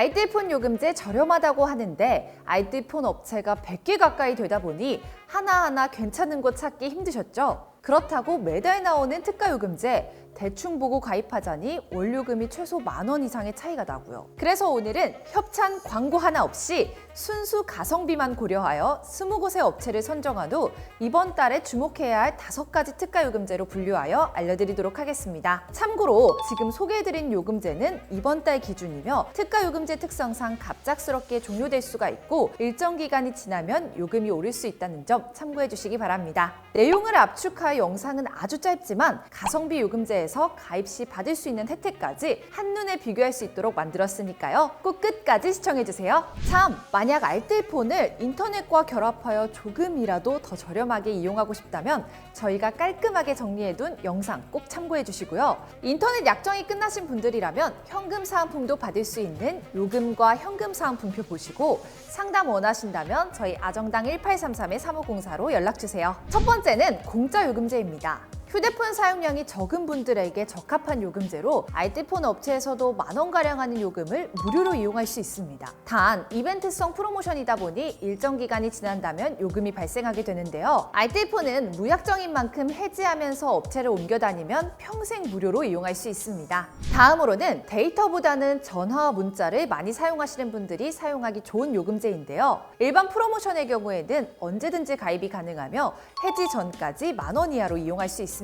아이들폰 요금제 저렴하다고 하는데 아이들폰 업체가 100개 가까이 되다 보니 하나하나 괜찮은 곳 찾기 힘드셨죠? 그렇다고 매달 나오는 특가 요금제 대충 보고 가입하자니 월 요금이 최소 만 원 이상의 차이가 나고요. 그래서 오늘은 협찬 광고 하나 없이 순수 가성비만 고려하여 20곳의 업체를 선정한 후 이번 달에 주목해야 할 다섯 가지 특가 요금제로 분류하여 알려드리도록 하겠습니다. 참고로 지금 소개해드린 요금제는 이번 달 기준이며 특가 요금제 특성상 갑작스럽게 종료될 수가 있고 일정 기간이 지나면 요금이 오를 수 있다는 점 참고해 주시기 바랍니다. 내용을 압축하여 영상은 아주 짧지만 가성비 요금제에 서 가입 시 받을 수 있는 혜택까지 한눈에 비교할 수 있도록 만들었으니까요. 꼭 끝까지 시청해 주세요. 참, 만약 알뜰폰을 인터넷과 결합하여 조금이라도 더 저렴하게 이용하고 싶다면 저희가 깔끔하게 정리해둔 영상 꼭 참고해 주시고요. 인터넷 약정이 끝나신 분들이라면 현금 사은품도 받을 수 있는 요금과 현금 사은품표 보시고 상담 원하신다면 저희 아정당 1833의 사무공사로 연락 주세요. 첫 번째는 공짜 요금제입니다. 휴대폰 사용량이 적은 분들에게 적합한 요금제로 알뜰폰 업체에서도 만 원가량 하는 요금을 무료로 이용할 수 있습니다. 단, 이벤트성 프로모션이다 보니 일정 기간이 지난다면 요금이 발생하게 되는데요. 알뜰폰은 무약정인 만큼 해지하면서 업체를 옮겨 다니면 평생 무료로 이용할 수 있습니다. 다음으로는 데이터보다는 전화와 문자를 많이 사용하시는 분들이 사용하기 좋은 요금제인데요. 일반 프로모션의 경우에는 언제든지 가입이 가능하며 해지 전까지 만원 이하로 이용할 수 있습니다.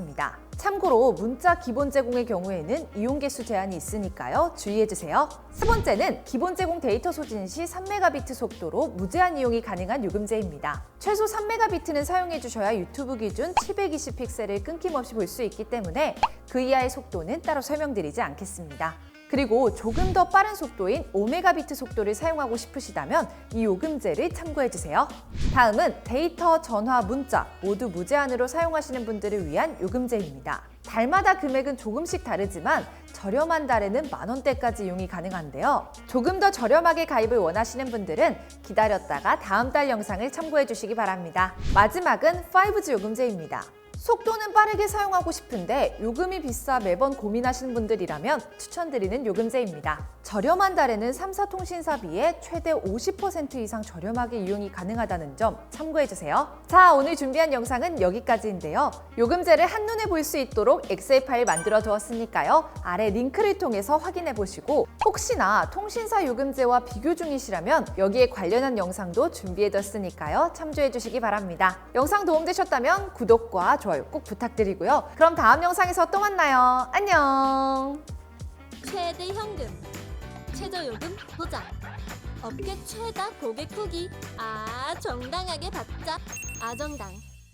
참고로 문자 기본 제공의 경우에는 이용 개수 제한이 있으니까요. 주의해 주세요. 세 번째는 기본 제공 데이터 소진 시 3메가비트 속도로 무제한 이용이 가능한 요금제입니다. 최소 3메가비트는 사용해 주셔야 유튜브 기준 720픽셀을 끊김없이 볼 수 있기 때문에 그 이하의 속도는 따로 설명드리지 않겠습니다. 그리고 조금 더 빠른 속도인 5메가비트 속도를 사용하고 싶으시다면 이 요금제를 참고해 주세요. 다음은 데이터, 전화, 문자 모두 무제한으로 사용하시는 분들을 위한 요금제입니다. 달마다 금액은 조금씩 다르지만 저렴한 달에는 만 원대까지 이용이 가능한데요. 조금 더 저렴하게 가입을 원하시는 분들은 기다렸다가 다음 달 영상을 참고해 주시기 바랍니다. 마지막은 5G 요금제입니다. 속도는 빠르게 사용하고 싶은데 요금이 비싸 매번 고민하시는 분들이라면 추천드리는 요금제입니다. 저렴한 달에는 3사 통신사비에 최대 50% 이상 저렴하게 이용이 가능하다는 점 참고해주세요. 자, 오늘 준비한 영상은 여기까지인데요. 요금제를 한눈에 볼 수 있도록 엑셀 파일 만들어 두었으니까요. 아래 링크를 통해서 확인해 보시고 혹시나 통신사 요금제와 비교 중이시라면 여기에 관련한 영상도 준비해 뒀으니까요. 참조해 주시기 바랍니다. 영상 도움되셨다면 구독과 좋아요 꼭 부탁드리고요. 그럼 다음 영상에서 또 만나요. 안녕! 최대 현금, 최저 요금 보장, 업계 최다 고객 후기, 아 정당하게 받자, 아정당.